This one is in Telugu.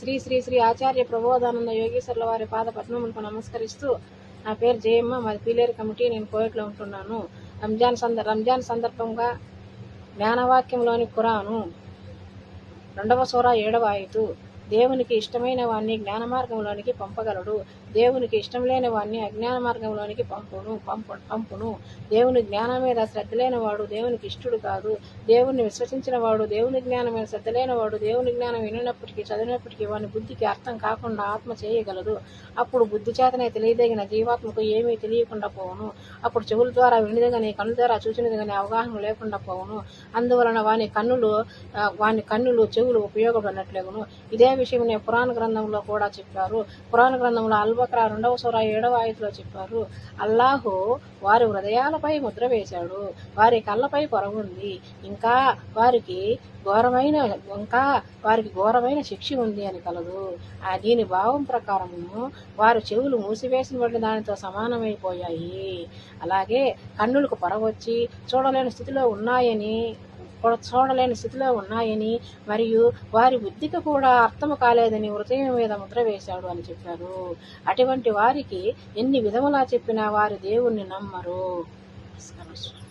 శ్రీ శ్రీ శ్రీ ఆచార్య ప్రబోధానంద యోగేశ్వర్ల వారి పాద పద్మములకు నమస్కరిస్తూ నా పేరు జయమ్మ మాది పీలేరు కమిటీ నేను కోయట్లో ఉంటున్నాను. రంజాన్ సంద రంజాన్ సందర్భంగా జ్ఞానవాక్యంలోని ఖురాను రెండవ సూర ఏడవ ఆయతు దేవునికి ఇష్టమైన వాణ్ణి జ్ఞాన మార్గంలోనికి పంపగలడు. దేవునికి ఇష్టం లేని వాణ్ణి అజ్ఞాన మార్గంలోనికి పంపును పంపు పంపును. దేవుని జ్ఞానం మీద శ్రద్ధ లేనివాడు దేవునికి ఇష్టడు కాదు. దేవుణ్ణి విశ్వసించిన వాడు దేవుని జ్ఞానం మీద శ్రద్ధ లేనివాడు దేవుని జ్ఞానం వినినప్పటికీ చదివినప్పటికీ వాని బుద్ధికి అర్థం కాకుండా ఆత్మ చేయగలదు. అప్పుడు బుద్ధి చేతనే తెలియదగిన జీవాత్మకు ఏమీ తెలియకుండా పోవును. అప్పుడు చెవుల ద్వారా వినిదగని కన్నుల ద్వారా చూసినది కానీ అవగాహన లేకుండా పోవును. అందువలన వాని కన్నులు వాని కన్నులు చెవులు ఉపయోగపడినట్లేగును. ఇదే విషయం పురాణ గ్రంథంలో కూడా చెప్పారు. పురాణ గ్రంథంలో అల్బక్రా రెండవ సూర ఏడవ ఆయతిలో చెప్పారు. అల్లాహు వారి హృదయాలపై ముద్ర వేశాడు. వారి కళ్ళపై పొర ఉంది. ఇంకా వారికి ఘోరమైన ఇంకా వారికి ఘోరమైన శిక్ష ఉంది అని కలదు. ఆ దీని భావం ప్రకారము వారు చెవులు మూసివేసినటువంటి దానితో సమానమైపోయాయి. అలాగే కన్నులకు పొర వచ్చి చూడలేని స్థితిలో ఉన్నాయని చూడలేని స్థితిలో ఉన్నాయని మరియు వారి బుద్ధికి కూడా అర్థం కాలేదని హృదయం మీద ముద్ర వేశాడు అని చెప్పారు. అటువంటి వారికి ఎన్ని విధములా చెప్పినా వారి దేవుణ్ణి నమ్మరు. నమస్కారం.